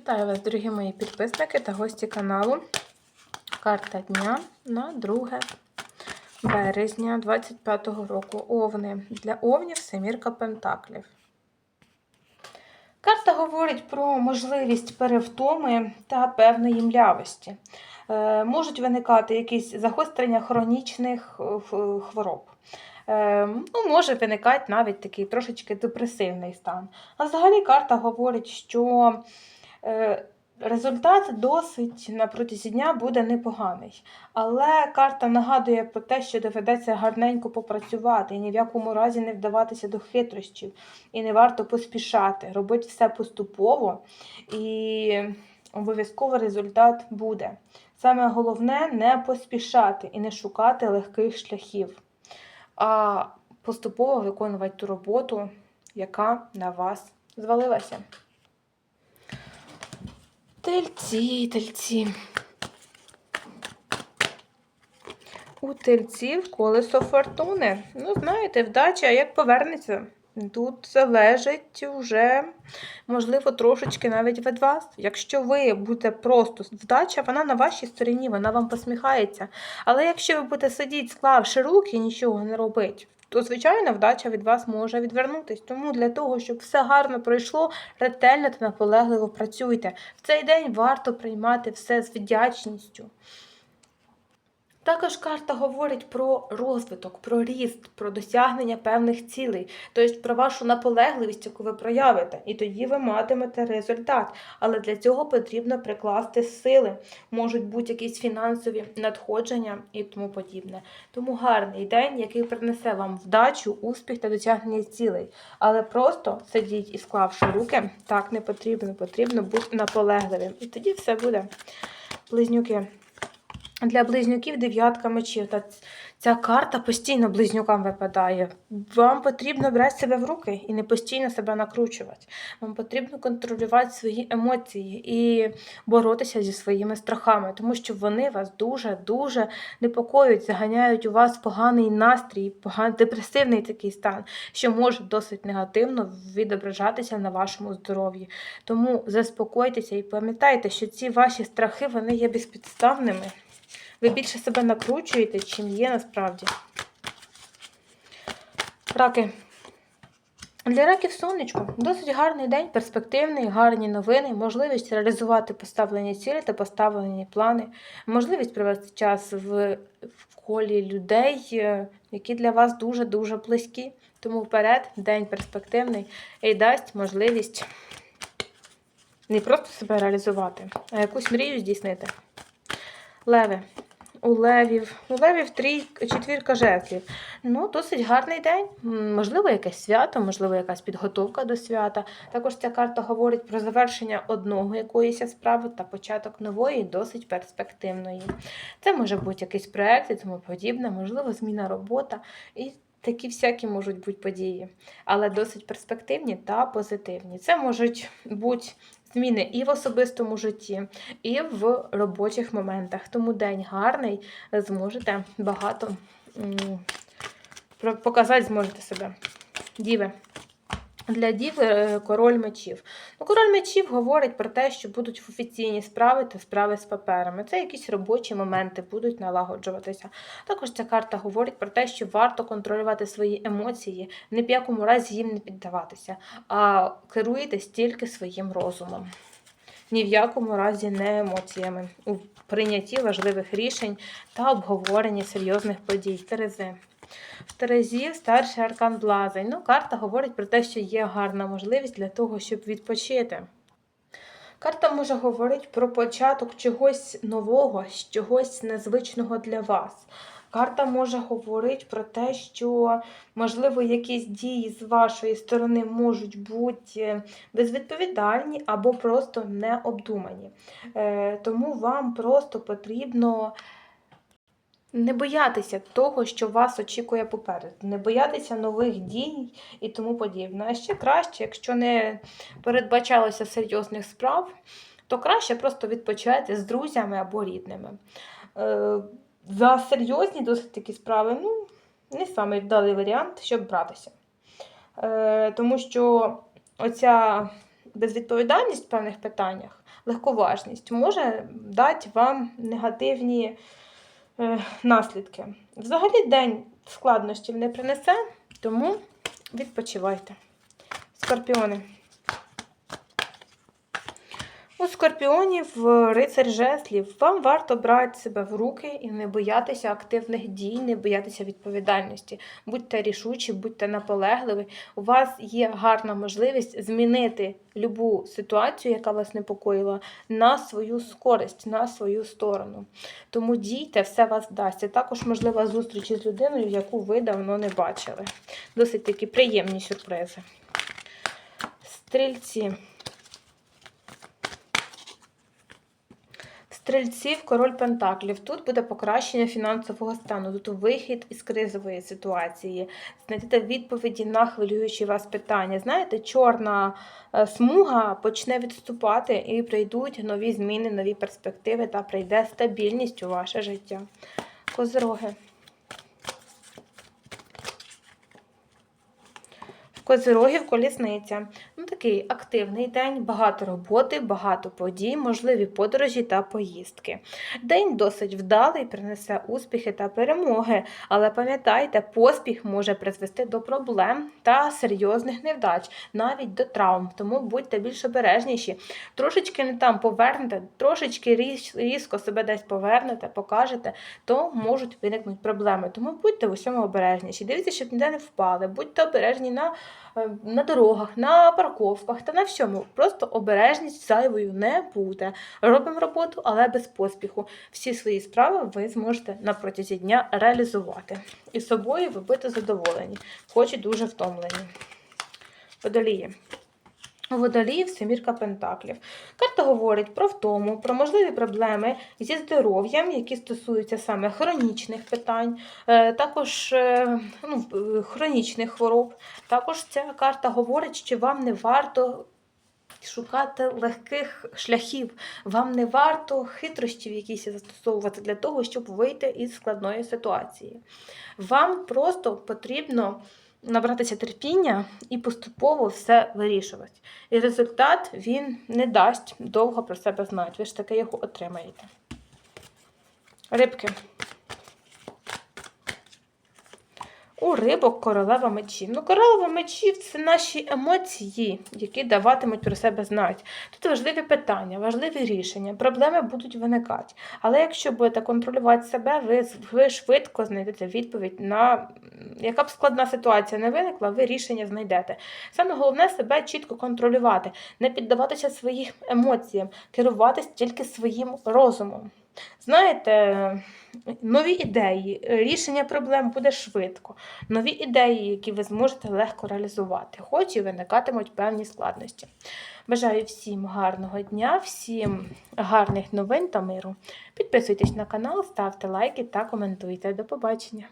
Вітаю вас, дорогі мої підписники та гості каналу. Карта дня на 2 березня 25 року. Овни. Для овнів семірка пентаклів. Карта говорить про можливість перевтоми та певної млявості. Е, можуть виникати якісь загострення хронічних е, хвороб. Е, ну, може виникати навіть такий трошечки депресивний стан. А взагалі карта говорить, що результат досить на протязі дня буде непоганий. Але карта нагадує про те, що доведеться гарненько попрацювати і ні в якому разі не вдаватися до хитрощів. І не варто поспішати, робити все поступово, і обов'язково результат буде. Саме головне не поспішати і не шукати легких шляхів, а поступово виконувати ту роботу, яка на вас звалилася. Тельці, тельці. У тельців колесо фортуни. Ну, знаєте, вдача як повернеться. Тут залежить вже, можливо, трошечки навіть від вас. Якщо ви будете просто вдача, вона на вашій стороні, вона вам посміхається. Але якщо ви будете сидіти, склавши руки і нічого не робити, то, звичайно, вдача від вас може відвернутись. Тому для того, щоб все гарно пройшло, ретельно та наполегливо працюйте. В цей день варто приймати все з вдячністю. Також карта говорить про розвиток, про ріст, про досягнення певних цілей, тобто про вашу наполегливість, яку ви проявите, і тоді ви матимете результат. Але для цього потрібно прикласти сили, можуть бути якісь фінансові надходження і тому подібне. Тому гарний день, який принесе вам вдачу, успіх та досягнення цілей. Але просто сидіть і склавши руки, так не потрібно. Потрібно бути наполегливим. І тоді все буде. Близнюки. Для близнюків дев'ятка мечів. Та ця карта постійно близнюкам випадає. Вам потрібно брати себе в руки і не постійно себе накручувати. Вам потрібно контролювати свої емоції і боротися зі своїми страхами, тому що вони вас дуже-дуже непокоюють, заганяють у вас поганий настрій, поганий депресивний такий стан, що може досить негативно відображатися на вашому здоров'ї. Тому заспокойтеся і пам'ятайте, що ці ваші страхи вони є безпідставними. Ви більше себе накручуєте, чим є насправді. Раки. Для раків сонечко досить гарний день, перспективний, гарні новини, можливість реалізувати поставлені цілі та поставлені плани, можливість провести час в, в колі людей, е, які для вас дуже-дуже близькі. Тому вперед, день перспективний і дасть можливість не просто себе реалізувати, а якусь мрію здійснити. Леви. У левів, у левів трій, четвірка жезлів. Ну, досить гарний день. Можливо, якесь свято, можливо, якась підготовка до свята. Також ця карта говорить про завершення одного якоїсь справи та початок нової, досить перспективної. Це може бути якийсь проект і тому подібне, можливо, зміна робота. І такі всякі можуть бути події, але досить перспективні та позитивні. Це можуть бути зміни і в особистому житті, і в робочих моментах. Тому день гарний, зможете багато показати зможете себе. Діви. Для дів е, король мечів. Ну, король мечів говорить про те, що будуть офіційні справи та справи з паперами. Це якісь робочі моменти будуть налагоджуватися. Також ця карта говорить про те, що варто контролювати свої емоції, ні в якому разі їм не піддаватися, а керуєтесь тільки своїм розумом. Ні в якому разі не емоціями у прийнятті важливих рішень та обговоренні серйозних подій. Терези. В Терезі старший аркан Блазень. Ну, карта говорить про те, що є гарна можливість для того, щоб відпочити. Карта може говорити про початок чогось нового, чогось незвичного для вас. Карта може говорити про те, що, можливо, якісь дії з вашої сторони можуть бути безвідповідальні або просто необдумані. Е, Тому вам просто потрібно не боятися того, що вас очікує попереду, не боятися нових дій і тому подібне. А ще краще, якщо не передбачалося серйозних справ, то краще просто відпочити з друзями або рідними. Е, За серйозні досить такі справи, ну, не самий вдалий варіант, щоб братися. Е, Тому що оця безвідповідальність в певних питаннях, легковажність може дати вам негативні наслідки. Взагалі день складнощів не принесе, тому відпочивайте. Скорпіони. У скорпіонів е, рицар жезлів. Вам варто брати себе в руки і не боятися активних дій, не боятися відповідальності. Будьте рішучі, будьте наполегливі. У вас є гарна можливість змінити любу ситуацію, яка вас непокоїла, на свою користь, на свою сторону. Тому дійте, все вас вдасться. Також можлива зустріч із людиною, яку ви давно не бачили. Досить такі приємні сюрпризи. Стрільці. Стрільців, король Пентаклів. Тут буде покращення фінансового стану, тут вихід із кризової ситуації. Знайдете відповіді на хвилюючі вас питання. Знаєте, чорна е, смуга почне відступати і прийдуть нові зміни, нові перспективи та прийде стабільність у ваше життя. Козироги. Козирогів колісниця. Ну, такий активний день, багато роботи, багато подій, можливі подорожі та поїздки. День досить вдалий, принесе успіхи та перемоги, але пам'ятайте, поспіх може призвести до проблем та серйозних невдач, навіть до травм. Тому будьте більш обережніші. Трошечки не там повернете, трошечки різко себе десь повернете, покажете, то можуть виникнути проблеми. Тому будьте в усьому обережніші. Дивіться, щоб ніде не впали, будьте обережні на на дорогах, на парковках та на всьому. Просто обережність зайвою не буде. Робимо роботу, але без поспіху. Всі свої справи ви зможете на протязі дня реалізувати. І собою ви будете задоволені, хоч і дуже втомлені. Водолії. У водоліїв семірка пентаклів. Карта говорить про втому, про можливі проблеми зі здоров'ям, які стосуються саме хронічних питань, е, також е, ну, е, хронічних хвороб. Також ця карта говорить, що вам не варто шукати легких шляхів, вам не варто хитрощів якісь застосовувати для того, щоб вийти із складної ситуації. Вам просто потрібно набратися терпіння і поступово все вирішувати. І результат він не дасть довго про себе знати. Ви ж таки його отримаєте. Рибки. У рибок королева мечів. Ну, королева мечів це наші емоції, які даватимуть про себе знати. Тут важливі питання, важливі рішення, проблеми будуть виникати. Але якщо будете контролювати себе, ви, ви швидко знайдете відповідь на яка б складна ситуація не виникла, ви рішення знайдете. Саме головне себе чітко контролювати, не піддаватися своїм емоціям, керуватись тільки своїм розумом. Знаєте, нові ідеї, рішення проблем буде швидко. Нові ідеї, які ви зможете легко реалізувати, хоч і виникатимуть певні складності. Бажаю всім гарного дня, всім гарних новин та миру. Підписуйтесь на канал, ставте лайки та коментуйте. До побачення!